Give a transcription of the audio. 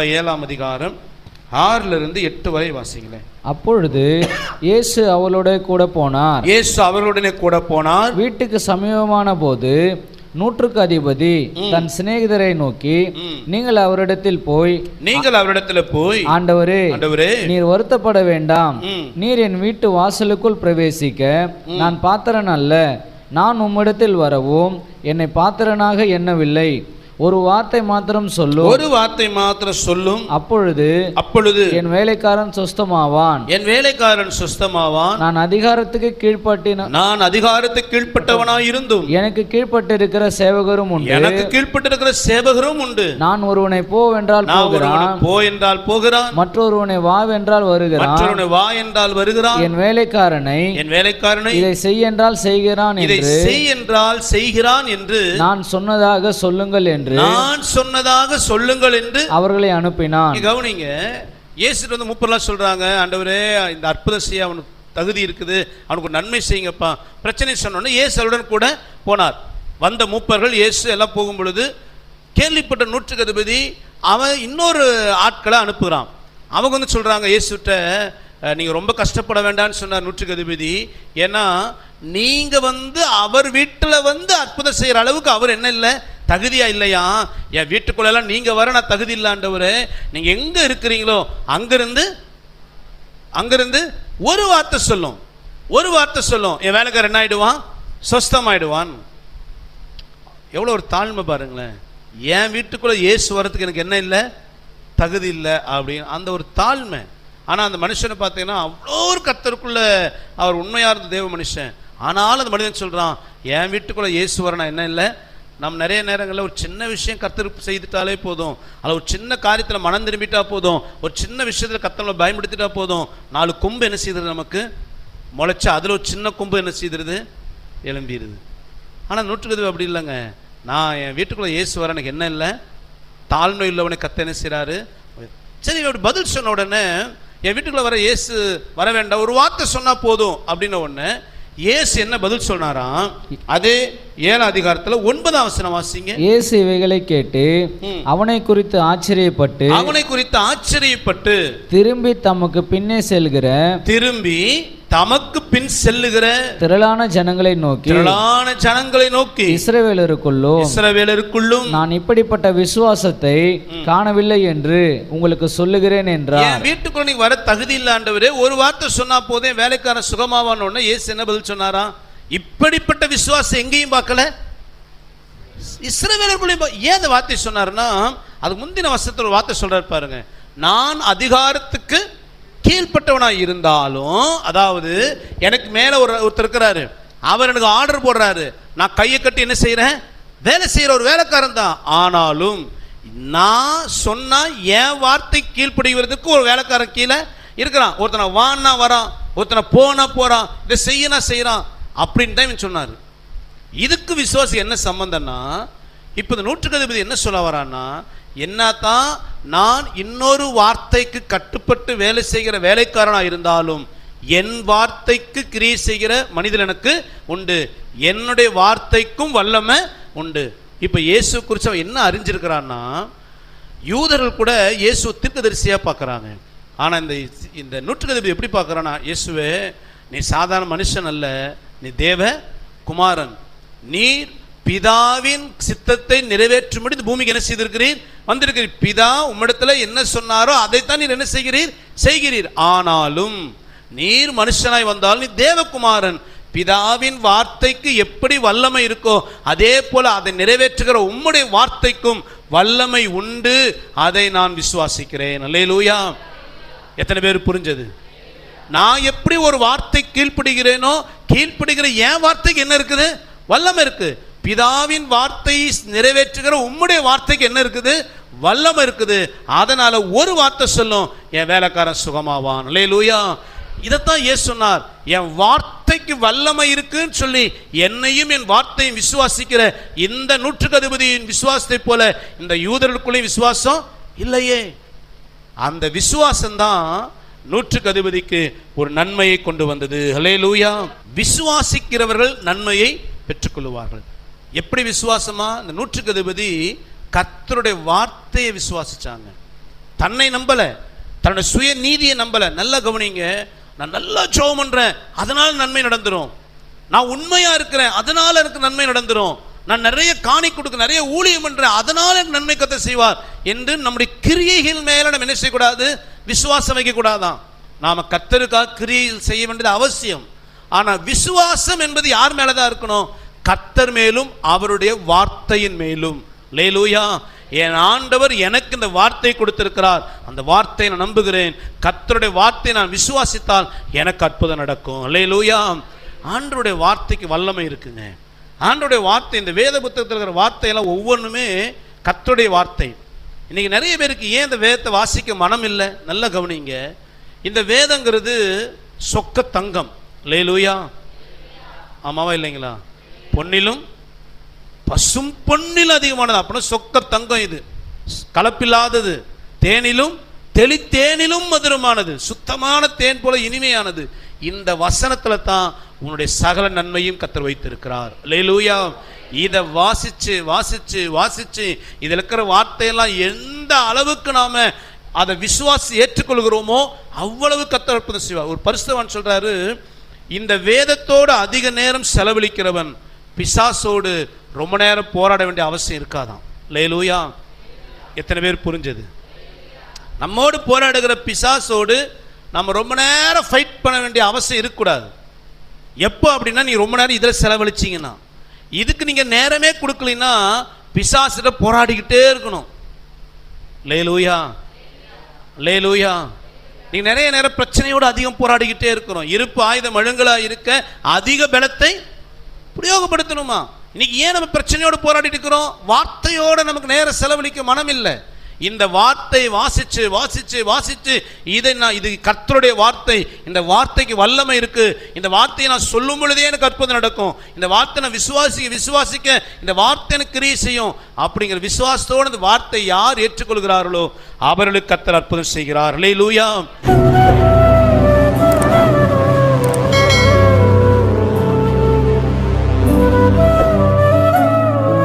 லூக்கா ஏழாம் அதிகாரம் ஆறுல இருந்து எட்டு வரை வாசிங்களேன். அப்பொழுது இயேசு அவளோட கூட போனார். இயேசு அவர்களுடனே கூட போனார். வீட்டுக்கு சமீபமான போது நூற்றுக்கு அதிபதி தன் சிநேகிதரை நோக்கி. நீங்கள் அவரிடத்தில் போய் நீங்கள் அவரிடத்துல போய் ஆண்டவரே ஆண்டவரே நீர் வருத்தப்பட வேண்டாம். நீர் என் வீட்டு வாசலுக்குள் பிரவேசிக்க நான் பாத்திரன் அல்ல. நான் உம்மிடத்தில் வரவும் என்னை பாத்திரனாக எண்ணவில்லை. ஒரு வார்த்தை மாத்திரம் சொல்லும் ஒரு வார்த்தை மாத்திரம் சொல்லும். அப்பொழுது அப்பொழுது என் வேலைக்காரன் சொஸ்தமாவான். என் வேலைக்காரன் சுஸ்தமாவான். நான் அதிகாரத்துக்கு கீழ்ப்பட்டின நான் அதிகாரத்துக்கு கீழ்ப்பட்டவனாய் இருந்தும் எனக்கு கீழ்ப்பட்டிருக்கிற சேவகரும் உண்டு. எனக்கு கீழ்ப்பட்டிருக்கிற சேவகரும் உண்டு. நான் ஒருவனை போவென்றால் நான் போகிறான். போ என்றால் போகிறான். மற்றொருவனை வாவென்றால் வருகிறான். மற்றவனை வா என்றால் வருகிறான். என் வேலைக்காரனை என் வேலைக்காரனை இதை செய் என்றால் செய்கிறான் இதை செய் என்றால் செய்கிறான் என்று நான் சொன்னதாக சொல்லுங்கள் என்று நான் சொன்னதாக சொல்லுங்கள் என்று அவர்களை அனுப்பினான். கவனிங்க. இயேசுட்டு வந்து முப்பெல்லாம் சொல்றாங்க ஆண்டவரே இந்த அற்புதம் செய்ய அவனுக்கு தகுதி இருக்குது. அவனுக்கு நன்மை செய்யுங்கப்பா. பிரச்சனை சொன்னோன்னே இயேசு அவருடன் கூட போனார். வந்த மூப்பர்கள் இயேசு எல்லாம் போகும் பொழுது கேள்விப்பட்ட நூற்றுக்கு அதிபதி அவன் இன்னொரு ஆட்களை அனுப்புகிறான். அவங்க வந்து சொல்றாங்க இயேசுட்ட அஹ், நீங்க ரொம்ப கஷ்டப்பட வேண்டாம்னு சொன்னார் நூற்றுக்கு அதிபதி. ஏன்னா நீங்க வந்து அவர் வீட்டுல வந்து அற்புதம் செய்யற அளவுக்கு அவர் என்ன இல்லை? தகுதியா இல்லையா? என் வீட்டுக்குள்ளெல்லாம் நீங்க வர நான் தகுதி இல்லாண்டவர் நீங்க எங்க இருக்கிறீங்களோ அங்கிருந்து அங்கிருந்து ஒரு வார்த்தை சொல்லும். ஒரு வார்த்தை சொல்லும். என் வேலைக்காரர் என்ன ஆயிடுவான்? சொஸ்தமாயிடுவான். எவ்வளோ ஒரு தாழ்மை பாருங்களேன். என் வீட்டுக்குள்ளே ஏசு வரதுக்கு எனக்கு என்ன இல்லை? தகுதி இல்லை அப்படின்னு. அந்த ஒரு தாழ்மை. ஆனால் அந்த மனுஷனை பார்த்தீங்கன்னா அவ்வளோ ஒரு கத்தருக்குள்ள அவர் உண்மையாக இருந்த தேவ மனுஷன். ஆனாலும் அந்த மனிதன் சொல்கிறான் என் வீட்டுக்குள்ளே இயேசு வரனா என்ன இல்லை? நம்ம நிறைய நேரங்களில் ஒரு சின்ன விஷயம் கத்தருக்கு செய்துட்டாலே போதும். அதில் ஒரு சின்ன காரியத்தில் மனம் திரும்பிட்டா போதும். ஒரு சின்ன விஷயத்தில் கத்தனை பயன்படுத்திட்டா போதும். நாலு கொம்பு என்ன செய்கிறது நமக்கு? முளைச்சா அதில் ஒரு சின்ன கொம்பு என்ன செய்திருது? எழும்பிடுது ஆனால் நூற்றுக்கு அப்படி இல்லைங்க. நான் என் வீட்டுக்குள்ளே இயேசு வர எனக்கு என்ன இல்லை? தாழ்மை உள்ளவனை கத்த என்ன செய்கிறாரு சரி அப்படி பதில் சொன்ன உடனே என் வீட்டுக்குள்ளே வர இயேசு வர வேண்டாம். ஒரு வார்த்தை சொன்னால் போதும். அப்படின்ன உடனே இயேசு என்ன பதில் சொன்னாராம் அதே ஏழாம் அதிகாரத்தில் ஒன்பதாம் வசனம் வாசிங்க இயேசு இவைகளை கேட்டு. அவனை குறித்து ஆச்சரியப்பட்டு அவனை குறித்து ஆச்சரியப்பட்டு திரும்பி தமக்கு பின்னே செல்கிற திரும்பி தமக்கு பின் செல்லுகிற திரளான ஜனங்களை நோக்கி திரளான ஜனங்களை நோக்கி இஸ்ரவேலருக்குள்ளோ இஸ்ரவேலருக்குள்ளும் நான் இப்படிப்பட்ட விசுவாசத்தை காணவில்லை என்று உங்களுக்கு சொல்லுகிறேன் என்றார். என் வீட்டுக்குள்ள நீங்க வர தகுதி இல்லாண்டவரே ஒரு வார்த்தை சொன்னா போதே வேலைக்காரன் சுகமாவான உடனே இயேசு என்ன பதில் சொன்னாராம் இப்படிப்பட்ட விசுவாசம் எங்கேயும் பார்க்கல. இஸ்ரவேலருக்குள்ளேயும் பா- ஏன் அந்த வார்த்தை சொன்னாருன்னா அது முந்தின வருஷத்துல ஒரு வார்த்தை சொல்றாரு பாருங்க. நான் அதிகாரத்துக்கு கீழ்பட்டவனாக இருந்தாலும் அதாவது எனக்கு மேலே ஒரு ஒருத்தர் இருக்கிறாரு. அவர் எனக்கு ஆர்டர் போடுறாரு. நான் கையை கட்டி என்ன செய்கிறேன் வேலை செய்கிற ஒரு வேலைக்காரன் தான். ஆனாலும் நான் சொன்னால் என் வார்த்தை கீழ்ப்படுகிறதுக்கு ஒரு வேலைக்காரன் கீழே இருக்கிறான். ஒருத்தனை வான்னா வரான் ஒருத்தனை போனா போகிறான் இதை செய்யனா செய்கிறான் அப்படின்னு தான் இவன் சொன்னார். இதுக்கு விசுவாசி என்ன சம்பந்தம்னா இப்போ இந்த நூற்றுக்கு அதிபதி என்ன சொல்ல வரான்னா என்னதான் நான் இன்னொரு வார்த்தைக்கு கட்டுப்பட்டு வேலை செய்கிற வேலைக்காரனாக இருந்தாலும் என் வார்த்தைக்கு கிரியை செய்கிற மனிதன் எனக்கு உண்டு. என்னுடைய வார்த்தைக்கும் வல்லமை உண்டு. இப்போ இயேசு குறித்து அவன் என்ன அறிஞ்சிருக்கிறான்னா யூதர்கள் கூட இயேசு தீர்க்கதரிசியாக பார்க்குறாங்க. ஆனால் இந்த இந்த நூற்றுக்கதிபதி எப்படி பார்க்குறான்னா இயேசுவே நீ சாதாரண மனுஷன் அல்ல நீ தேவ குமாரன். நீர் பிதாவின் சித்தத்தை நிறைவேற்றும்படி இந்த பூமிக்கு என்ன செய்திருக்கிறீர்? வந்திருக்கிறீர் பிதா உம்மிடத்துல என்ன சொன்னாரோ அதைத்தான் நீர் என்ன செய்கிறீர்? செய்கிறீர். ஆனாலும் நீர் மனுஷனாய் வந்தால் நீ தேவகுமாரன். பிதாவின் வார்த்தைக்கு எப்படி வல்லமை இருக்கோ அதே போல அதை நிறைவேற்றுகிற உம்முடைய வார்த்தைக்கும் வல்லமை உண்டு. அதை நான் விசுவாசிக்கிறேன். அல்லேலூயா. எத்தனை பேர் புரிஞ்சது? நான் எப்படி ஒரு வார்த்தை கீழ்ப்படுகிறேனோ கீழ்ப்படுகிற என் வார்த்தைக்கு என்ன இருக்குது? வல்லமை இருக்குது பிதாவின் வார்த்தை நிறைவேற்றுகிற உம்முடைய வார்த்தைக்கு என்ன இருக்குது? வல்லமை இருக்குது. அதனால ஒரு வார்த்தை சொல்லும் என் வேலைக்காரன் சுகமாவான். அல்லேலூயா. இதைத்தான் ஏசு சொன்னார். என் வார்த்தைக்கு வல்லமை இருக்குன்னு சொல்லி என்னையும் என் வார்த்தையும் விசுவாசிக்கிற இந்த நூற்றுக்கு அதிபதியின் விசுவாசத்தை போல இந்த யூதர்களுக்குள்ளேயும் விசுவாசம் இல்லையே. அந்த விசுவாசம்தான் நூற்றுக்கு அதிபதிக்கு ஒரு நன்மையை கொண்டு வந்தது. ஹலேலூயா விசுவாசிக்கிறவர்கள் நன்மையை பெற்றுக்கொள்வார்கள் எப்படி விசுவாசமா? இந்த நூற்றுக்கு அதிபதி கத்தருடைய வார்த்தையை விசுவாசிச்சாங்க. தன்னை நம்பல. தன்னோட சுய நீதியை நம்பல. நல்லா கவனிங்க. நான் நல்லா ஜெபம் பண்றேன். அதனால நன்மை நடந்துரும். நான் உண்மையா இருக்கிறேன். அதனால எனக்கு நன்மை நடந்துரும். நான் நிறைய காணி கொடுக்க நிறைய ஊழியம் பண்றேன். அதனால எனக்கு நன்மை கத்த செய்வார் என்று நம்முடைய கிரியைகள் மேல நம்ம என்ன செய்யக்கூடாது? விசுவாசம் வைக்க கூடாதான் நாம கத்தருக்காக கிரியைகள் செய்ய வேண்டியது அவசியம். ஆனா விசுவாசம் என்பது யார் மேலதான் இருக்கணும்? கத்தர் மேலும் அவருடைய வார்த்தையின் மேலும். லேலூயா என் ஆண்டவர் எனக்கு இந்த வார்த்தை கொடுத்திருக்கிறார். அந்த வார்த்தையை நான் நம்புகிறேன். கத்தருடைய வார்த்தையை நான் விசுவாசித்தால் எனக்கு அற்புதம் நடக்கும். லேலூயா ஆண்டருடைய வார்த்தைக்கு வல்லமை இருக்குங்க. ஆண்டருடைய வார்த்தை இந்த வேத புத்தகத்தில் இருக்கிற வார்த்தையெல்லாம் ஒவ்வொன்றுமே கத்தருடைய வார்த்தை. இன்னைக்கு நிறைய பேருக்கு ஏன் இந்த வேதத்தை வாசிக்க மனம் இல்லை? நல்லா கவனிங்க. இந்த வேதங்கிறது சொக்க தங்கம் லேலூயா ஆமாவா இல்லைங்களா? பொன்னிலும் பசும் பொன்னில் அதிகமானது. அப்படின்னா சொக்க தங்கம் இது. கலப்பில்லாதது. தேனிலும் தெளித்தேனிலும் மதுரமானது. சுத்தமான தேன் போல இனிமையானது. இந்த வசனத்தில் தான் உன்னுடைய சகல நன்மையும் கத்தர் வைத்திருக்கிறார். லேலூயா இதை வாசிச்சு வாசிச்சு வாசிச்சு இதில் இருக்கிற வார்த்தையெல்லாம் எந்த அளவுக்கு நாம அதை விசுவாசி ஏற்றுக்கொள்கிறோமோ அவ்வளவு கத்தர் அற்புதம் செய்வார். ஒரு பரிசுவான் சொல்றாரு இந்த வேதத்தோடு அதிக நேரம் செலவழிக்கிறவன் பிசாசோடு ரொம்ப நேரம் போராட வேண்டிய அவசியம் இருக்காதான் லேலூயா எத்தனை பேர் புரிஞ்சது? நம்மோடு போராடுகிற பிசாசோடு நம்ம ரொம்ப நேரம் ஃபைட் பண்ண வேண்டிய அவசியம் இருக்கக்கூடாது. எப்போ அப்படின்னா நீ ரொம்ப நேரம் இதில் செலவழிச்சிங்கன்னா இதுக்கு நீங்கள் நேரமே கொடுக்கலன்னா பிசாசிட்ட போராடிக்கிட்டே இருக்கணும். லேலூயா லேலூயா நீங்கள் நிறைய நேரம் பிரச்சனையோடு அதிகம் போராடிக்கிட்டே இருக்கிறோம் இருப்பு ஆயுதம் அழுங்கலா இருக்க அதிக பலத்தை பிரயோகப்படுத்தணுமா? இன்னைக்கு ஏன் நம்ம பிரச்சனையோடு போராடிட்டு இருக்கிறோம்? வார்த்தையோட நமக்கு நேரம் செலவழிக்க மனம் இல்லை இந்த வார்த்தை வாசிச்சு வாசிச்சு வாசிச்சு இதை நான் இது கர்த்தருடைய வார்த்தை. இந்த வார்த்தைக்கு வல்லமை இருக்கு. இந்த வார்த்தையை நான் சொல்லும் பொழுதே எனக்கு அற்புதம் நடக்கும். இந்த வார்த்தை நான் விசுவாசிக்க விசுவாசிக்க இந்த வார்த்தை எனக்கு கிரியை செய்யும். அப்படிங்கிற விசுவாசத்தோடு இந்த வார்த்தை யார் ஏற்றுக்கொள்கிறார்களோ அவர்களுக்கு கத்தர் அற்புதம் செய்கிறார்களே லூயா